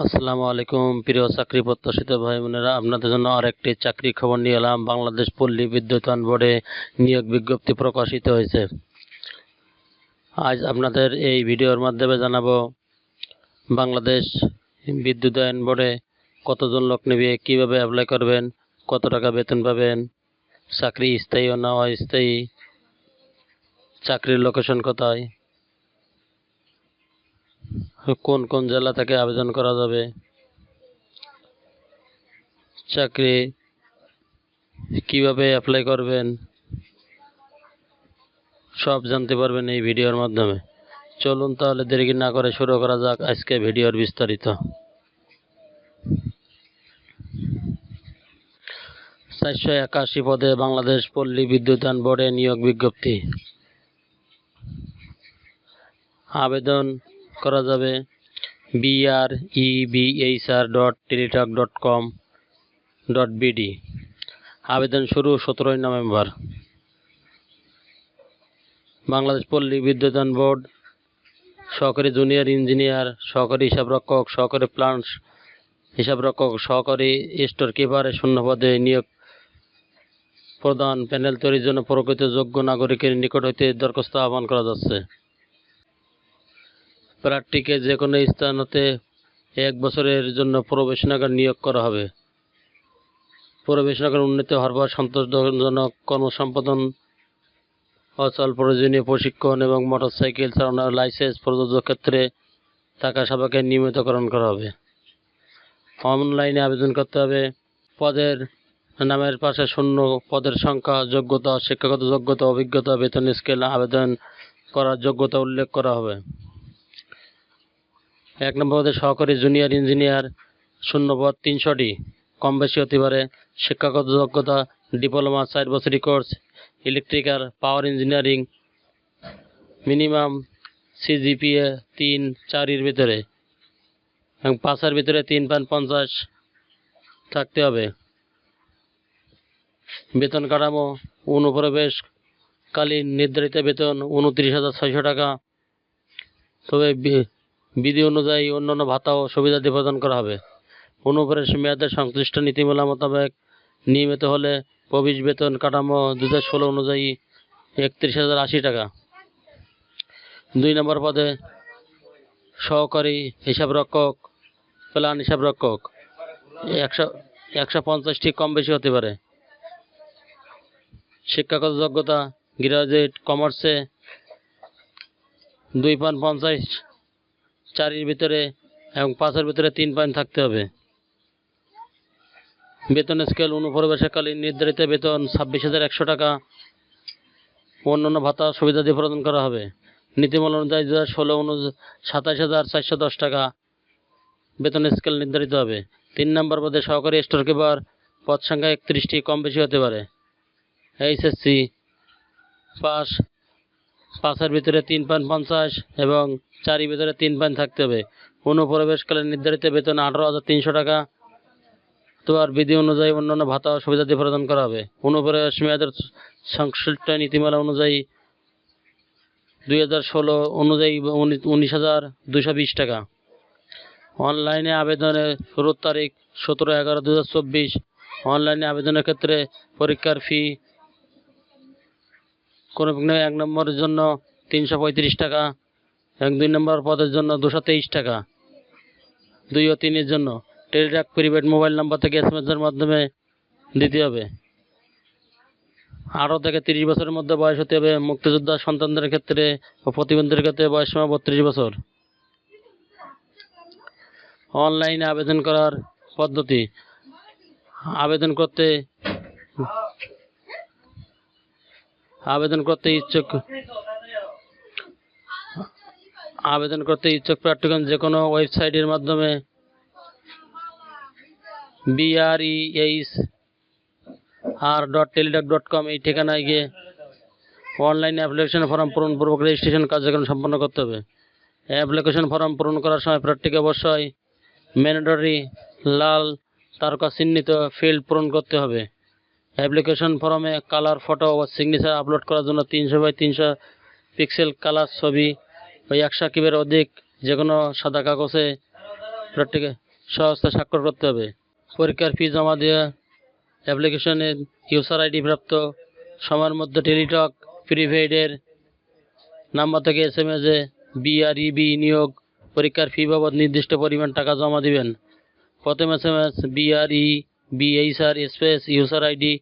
আসসালামু আলাইকুম, প্রিয় চাকরি প্রত্যাশিত ভাই বোনেরা। আপনাদের জন্য আরেকটি চাকরি খবর নিয়ে এলাম। বাংলাদেশ পল্লী বিদ্যুতায়ন বোর্ডে নিয়োগ বিজ্ঞপ্তি প্রকাশিত হয়েছে। আজ আপনাদের এই ভিডিওর মাধ্যমে জানাব, বাংলাদেশ বিদ্যুতায়ন বোর্ডে কতজন লোক নেবে, কীভাবে অ্যাপ্লাই করবেন, কত টাকা বেতন পাবেন, চাকরি স্থায়ী ও না অস্থায়ী চাকরির লোকেশন কোথায় কোন কোন জেলা থেকে আবেদন করা যাবে? চাকরি কীভাবে অ্যাপ্লাই করবেন? সব জানতে পারবেন এই ভিডিওর মাধ্যমে। চলুন তাহলে দেরি না করে শুরু করা যাক আজকে ভিডিওর বিস্তারিত। চারশো একাশি পদে বাংলাদেশ পল্লী বিদ্যুতায়ন বোর্ডে নিয়োগ বিজ্ঞপ্তি। আবেদন করা যাবে। BR EBHR dot Teletalk dot com dot BD আবেদন শুরু সতেরোই নভেম্বর। বাংলাদেশ পল্লী বিদ্যুতায়ন বোর্ড, সহকারী জুনিয়র ইঞ্জিনিয়ার, সহকারী হিসাবরক্ষক, সহকারী প্লান্ট হিসাবরক্ষক, সহকারী স্টোর কিপারে শূন্য পদে নিয়োগ প্রদান। প্যানেল তৈরির জন্য প্রকৃত যোগ্য নাগরিকের নিকট হইতে দরখাস্ত আহ্বান করা যাচ্ছে। প্রার্থীকে যে কোনো স্থান হতে এক বছরের জন্য প্রবেশনাগার নিয়োগ করা হবে। প্রবেশনাগার উন্নতি হওয়ার পর সন্তোষজনক কর্মসম্পাদন, অচল প্রয়োজনীয় প্রশিক্ষণ এবং মোটরসাইকেল চালানোর লাইসেন্স প্রযোজ্য ক্ষেত্রে থাকা সবাইকে নিয়মিতকরণ করা হবে। অনলাইনে আবেদন করতে হবে। পদের নামের পাশে শূন্য পদের সংখ্যা, যোগ্যতা, শিক্ষাগত যোগ্যতা, অভিজ্ঞতা, বেতন, স্কেল, আবেদন করার যোগ্যতা উল্লেখ করা হবে। এক নম্বর পদে সহকারী জুনিয়র ইঞ্জিনিয়ার শূন্য পদ তিনশোটি। কম বেশি হতে পারে শিক্ষাগত যোগ্যতা, ডিপ্লোমা, চার বছরই course, electrical, power engineering, minimum CGPA তিন চারির ভিতরে এবং পাঁচের ভিতরে তিন পয়েন্ট পঞ্চাশ থাকতে হবে। বেতন কাঠামো, অনুপ্রবেশকালীন নির্ধারিত বেতন উনত্রিশ হাজার ছয়শো টাকা। তবে বিধি অনুযায়ী অন্যান্য ভাতা ও সুবিধাদি প্রদান করা হবে। অনুপ্রবেশ মেয়াদের সংশ্লিষ্ট নীতিমালা মোতাবেক নিয়মিত হলে প্রবেশ বেতন কাঠামো দু হাজার ষোলো অনুযায়ী একত্রিশ হাজার আশি টাকা। দুই নম্বর পদে সহকারী হিসাবরক্ষক প্ল্যান হিসাবরক্ষক একশো একশো পঞ্চাশটি কম বেশি হতে পারে। শিক্ষাগত যোগ্যতা, গ্রাজুয়েট কমার্সে দুই পয়েন্ট পঞ্চাশ চারির ভিতরে এবং পাঁচের ভিতরে তিন পয়েন্ট থাকতে হবে। বেতন স্কেল অনুপ্রবেশকালীন নির্ধারিত বেতন ছাব্বিশ হাজার একশো টাকা। অন্যান্য ভাতা সুবিধা দিয়ে প্রদান করা হবে। নীতিমালা অনুযায়ী দু হাজার ষোলো অনুযায়ী সাতাশ হাজার চারশো দশ টাকা বেতন স্কেল নির্ধারিত হবে। তিন নম্বর পদে সহকারী স্টোর কিপার পদ সংখ্যা একত্রিশটি কম বেশি হতে পারে। এইচএসসি পাস পাঁচের ভিতরে তিন পয়েন্ট পঞ্চাশ এবং চারি ভিতরে তিন পয়েন্ট থাকতে হবে। অনুপ্রবেশকালে নির্ধারিত বেতন আঠারো হাজার তিনশো টাকা। তো আর বিধি অনুযায়ী অন্যান্য ভাতা ও সুবিধাদি প্রদান করা হবে। অনুপ্রবেশ মেয়াদের সংশ্লিষ্ট নীতিমালা অনুযায়ী দুই হাজার ষোলো অনুযায়ী উনিশ হাজার দুশো বিশ টাকা। অনলাইনে আবেদনের শুরুর তারিখ সতেরো এগারো দু হাজার চব্বিশ। অনলাইনে আবেদনের ক্ষেত্রে পরীক্ষার ফি কোনো এক নম্বরের জন্য তিনশো পঁয়ত্রিশ টাকা এবং দুই নম্বর পদের জন্য দুশো তেইশ টাকা। দুই ও তিনের জন্য। টেলিটক প্রিপেড মোবাইল নাম্বার থেকে এস এর মাধ্যমে দিতে হবে। আঠারো থেকে তিরিশ বছরের মধ্যে বয়স হতে হবে মুক্তিযোদ্ধা সন্তানদের ক্ষেত্রে ও প্রতিবন্ধীর ক্ষেত্রে বয়স সীমা বত্রিশ বছর। অনলাইনে আবেদন করার পদ্ধতি। আবেদন করতে আবেদন করতে ইচ্ছুক। আবেদন করতে ইচ্ছুক প্রার্থীগণ, যে কোনো ওয়েবসাইটের মাধ্যমে BREH R dot Teledoc dot com এই ঠিকানায় গিয়ে অনলাইন অ্যাপ্লিকেশন ফর্ম পূরণ পূর্বক রেজিস্ট্রেশন কার্যক্রম সম্পন্ন করতে হবে। অ্যাপ্লিকেশন ফর্ম পূরণ করার সময় প্রার্থীকে অবশ্যই ম্যান্ডেটরি লাল তারকা চিহ্নিত ফিল্ড পূরণ করতে হবে। অ্যাপ্লিকেশন ফর্মে কালার, ফটো ও সিগনেচার আপলোড করার জন্য তিনশো বাই তিনশো পিক্সেল কালার ছবি ওই একশো কিবের অধিক যে কোনো সাদা কাগজে প্র্যাকটিক্যাল সহস্তে স্বাক্ষর করতে হবে। পরীক্ষার ফি জমা দেওয়া অ্যাপ্লিকেশনে ইউজার আইডি প্রাপ্ত, সময়ের মধ্যে টেলিটক প্রিপেইডের নাম্বার থেকে এস এম এস এসে বিআরইবি নিয়োগ, পরীক্ষার ফি বাবদ নির্দিষ্ট পরিমাণ টাকা জমা দিবেন। প্রথম S M S BRE BHR space user ID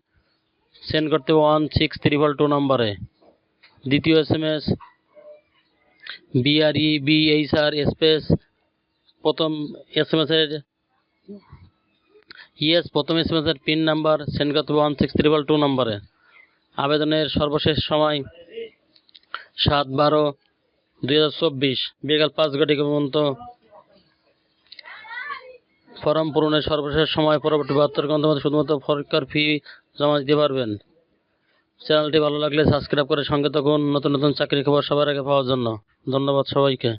send করতে ওয়ান সিক্স ত্রিপল টু নম্বরে দ্বিতীয় S M S BRE BHR space প্রথম এস এম এসের ইয়েস প্রথম এস এম এসের পিন নাম্বার সেন্ড করতে ওয়ান সিক্স ত্রিপল টু নম্বরে আবেদনের সর্বশেষ সময় সাত বারো দুই হাজার চব্বিশ, বিকাল পাঁচ ঘটিকা পর্যন্ত ফর্ম পূরণের সর্বশেষ সময় পরবর্তী বাহাত্তর ঘণ্টার মধ্যে শুধুমাত্র পরীক্ষার ফি জমা দিতে পারবেন। চ্যানেলটি ভালো লাগলে সাবস্ক্রাইব করে সঙ্গে তখন নতুন নতুন চাকরি খবর সবার আগে পাওয়ার জন্য। ধন্যবাদ সবাইকে।